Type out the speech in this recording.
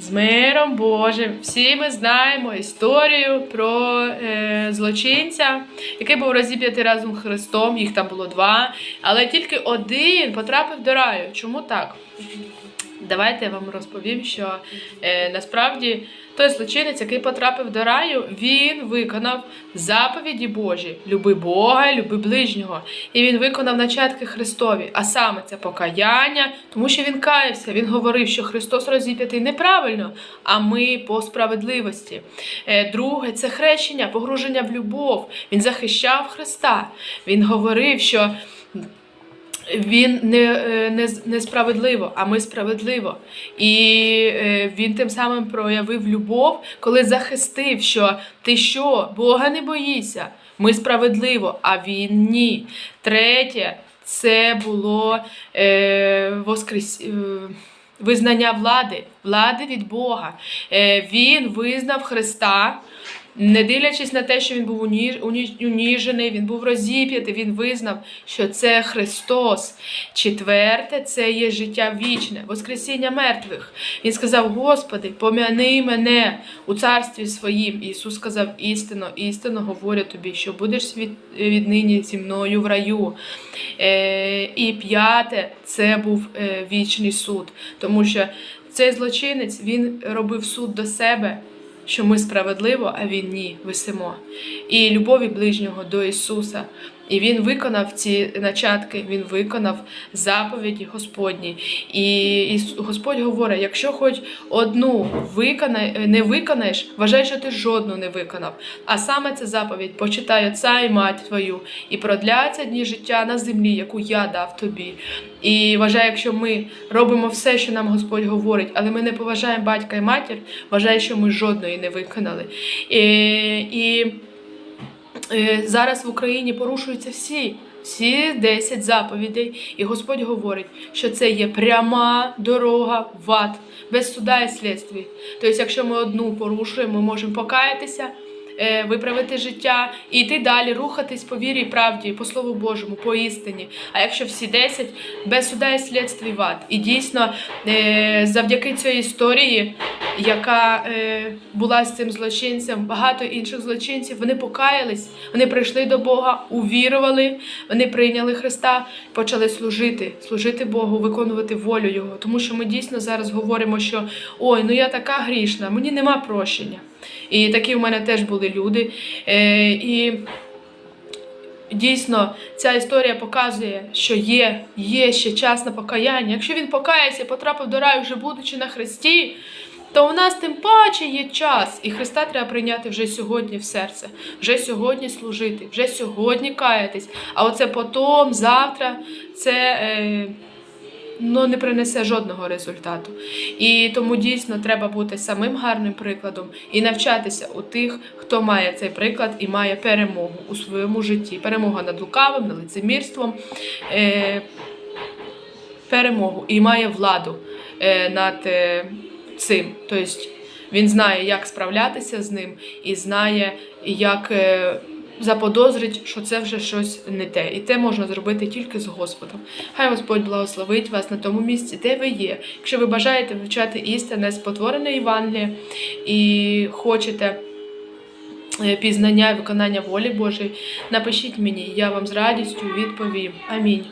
З миром Божим. Всі ми знаємо історію про е, злочинця, який був розіп'ятий разом з Христом. Їх там було два, але тільки один потрапив до раю. Чому так? Давайте я вам розповім, що е, насправді той злочинець, який потрапив до раю, він виконав заповіді Божі: люби Бога, люби ближнього. І він виконав начатки Христові, а саме це покаяння, тому що він каявся. Він говорив, що Христос розіп'ятий неправильно, а ми по справедливості. Е, друге, це хрещення, погруження в любов. Він захищав Христа. Він говорив, що він не, е, не, несправедливо, а ми справедливо. І е, він тим самим проявив любов, коли захистив, що ти що, Бога не боїшся, ми справедливо, а він ні. Третє, це було е, воскрес... е, визнання влади, влади від Бога. Е, він визнав Христа. Не дивлячись на те, що він був уніж, уніж, уніжений, він був розіп'ятий, він визнав, що це Христос. Четверте, це є життя вічне, Воскресіння мертвих. Він сказав: Господи, пом'яни мене у царстві своїм. Ісус сказав істинно, істинно говорю тобі, що будеш віднині зі мною в раю. Е, і п'яте, це був е, вічний суд, тому що цей злочинець він робив суд до себе що ми справедливо, а він ні, висимо. І любові ближнього до Ісуса. І Він виконав ці начатки, Він виконав заповіді Господні. І Ісу- Господь говорить: якщо хоч одну виконай, не виконаєш, вважай, що ти жодну не виконав. А саме це заповідь: почитай отця і мать твою, і продляться дні життя на землі, яку я дав тобі. І вважай, якщо ми робимо все, що нам Господь говорить, але ми не поважаємо батька і матір, вважай, що ми жодної не виконали. І, і е, зараз в Україні порушуються всі. Всі 10 заповідей, і Господь говорить, що це є пряма дорога в ад, без суда і слідстві. Тобто, якщо ми одну порушуємо, ми можемо покаятися, е, виправити життя і йти далі, рухатись по вірі і правді, по Слову Божому, по істині. А якщо всі 10, без суда і слідстві в ад. І дійсно, е, завдяки цій історії, яка е, була з цим злочинцем, багато інших злочинців, вони покаялись, вони прийшли до Бога, увірували, вони прийняли Христа, почали служити, служити Богу, виконувати волю Його. Тому що ми дійсно зараз говоримо, що ой, ну я така грішна, мені нема прощення. І такі в мене теж були люди. Е, і Дійсно, ця історія показує, що є, є ще час на покаяння. Якщо він покаявся, потрапив до раю, вже будучи на Христі, то у нас тим паче є час. І Христа треба прийняти вже сьогодні в серце, вже сьогодні служити, вже сьогодні каятись. А оце потом, завтра, це. Е, ну, не принесе жодного результату. І тому дійсно треба бути самим гарним прикладом і навчатися у тих, хто має цей приклад і має перемогу у своєму житті. Перемога над лукавим, над лицемірством, е, перемогу і має владу е, над е, цим. Тобто він знає, як справлятися з ним, і знає, як. Е, заподозрить, що це вже щось не те. І те можна зробити тільки з Господом. Хай Господь благословить вас на тому місці, де ви є. Якщо ви бажаєте вивчати істинне спотворене Євангеліє і хочете е, пізнання і виконання волі Божої, напишіть мені, я вам з радістю відповім. Амінь.